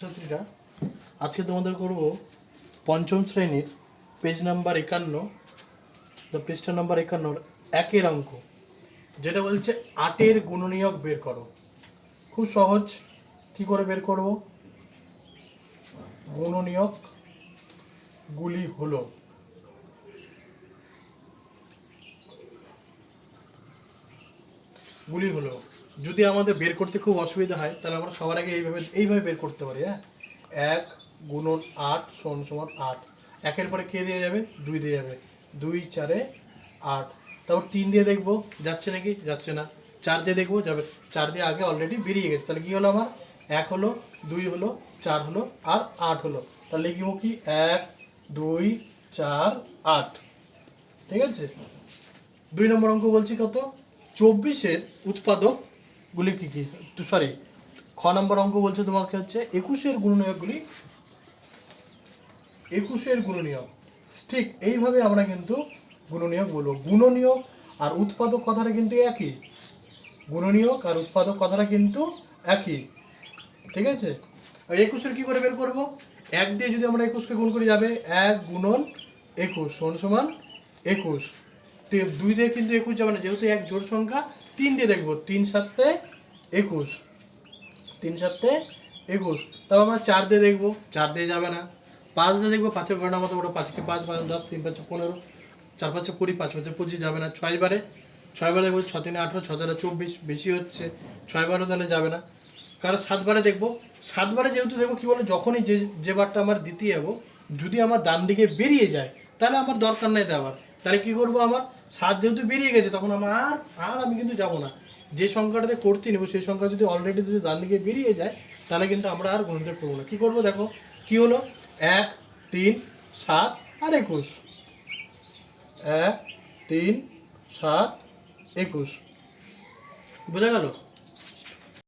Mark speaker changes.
Speaker 1: ছাত্রছাত্রীরা, আজকে তোমাদের করব পঞ্চম শ্রেণির পেজ নাম্বার একান্ন। দ্য পৃষ্ঠা নাম্বার একান্নর একের অঙ্ক, যেটা বলছে আটের গুণনীয়ক বের করো। খুব সহজ, কি করে বের করব? গুণনীয়ক গুলি হলো। গুলি হলো। যদি আমাদের বের করতে খুব অসুবিধা হয়, তাহলে আমরা সবার আগে এইভাবে এইভাবে বের করতে পারি হ্যাঁ? এক গুণন আট সমান সমান আট। একের পরে কে দিয়ে যাবে? দুই দিয়ে যাবে। দুই চারে আট। তারপর তিন দিয়ে দেখব, যাচ্ছে নাকি? যাচ্ছে না। চার দিয়ে দেখব, যাবে। চার দিয়ে আগে অলরেডি বেরিয়ে গেছে। তাহলে কী হলো আমার? এক হলো, দুই হলো, চার হলো, আর আট হলো। তাহলে লিখব কি? এক, দুই, চার, আট। ঠিক আছে? দুই নম্বর অঙ্ক বলছি কত? চব্বিশের উৎপাদকগুলি কী কী? সরি খ নম্বর অঙ্ক বলছে তোমাকে হচ্ছে একুশের গুণনীয়কগুলি, একুশের গুণনীয়ক। ঠিক এইভাবে আমরা কিন্তু গুণনীয়ক বলব। গুণনীয়ক আর উৎপাদক কথাটা কিন্তু একই। গুণনীয়ক আর উৎপাদক কথাটা কিন্তু একই। ঠিক আছে? একুশের কি করে বের করব? এক দিয়ে যদি আমরা একুশকে গুণ করি যাবে, এক গুণন একুশ সমান সমান একুশ। দুই দিয়ে কিন্তু একুশ যাবে না, যেহেতু এক জোড় সংখ্যা, তিন দিয়ে দেখব, তিন সাতে একুশ। তিন সাতে একুশ। তারপর আমরা চার দিয়ে দেখব, চার দিয়ে যাবে না। পাঁচ দিয়ে দেখব, পাঁচের গণনা মতো ওটা পাঁচকে পাঁচ পাঁচ দশ, তিন পাঁচে পনেরো, চার পাঁচে কুড়ি, পাঁচ পাঁচে পঁচিশ যাবে না। ছয় বারে ছয় বারে দেখব ছ তিনে, আঠেরো ছ চারে চব্বিশ, বেশি হচ্ছে। ছয় বারো তাহলে যাবে না। কারণ সাতবারে দেখব সাতবারে যেহেতু দেখব, কী বলে যখনই যে যে বারটা আমার দিতে যাব যদি আমার ডান দিকে বেরিয়ে যায়, তাহলে আমার দরকার নেই দেওয়ার তাহলে কি করব আমার সাত যেহেতু বেরিয়ে গেছে, তখন আমার আর আর আমি কিন্তু যাব না। যে সংখ্যাটাতে করতে নেব, সেই সংখ্যা যদি অলরেডি যদি ডান দিকে বেরিয়ে যায়, তাহলে কিন্তু আমরা আর গণিত করব না। কী করব দেখো? কি হলো? এক, তিন, সাত আর একুশ। এক, তিন, সাত, একুশ। বোঝা গেল?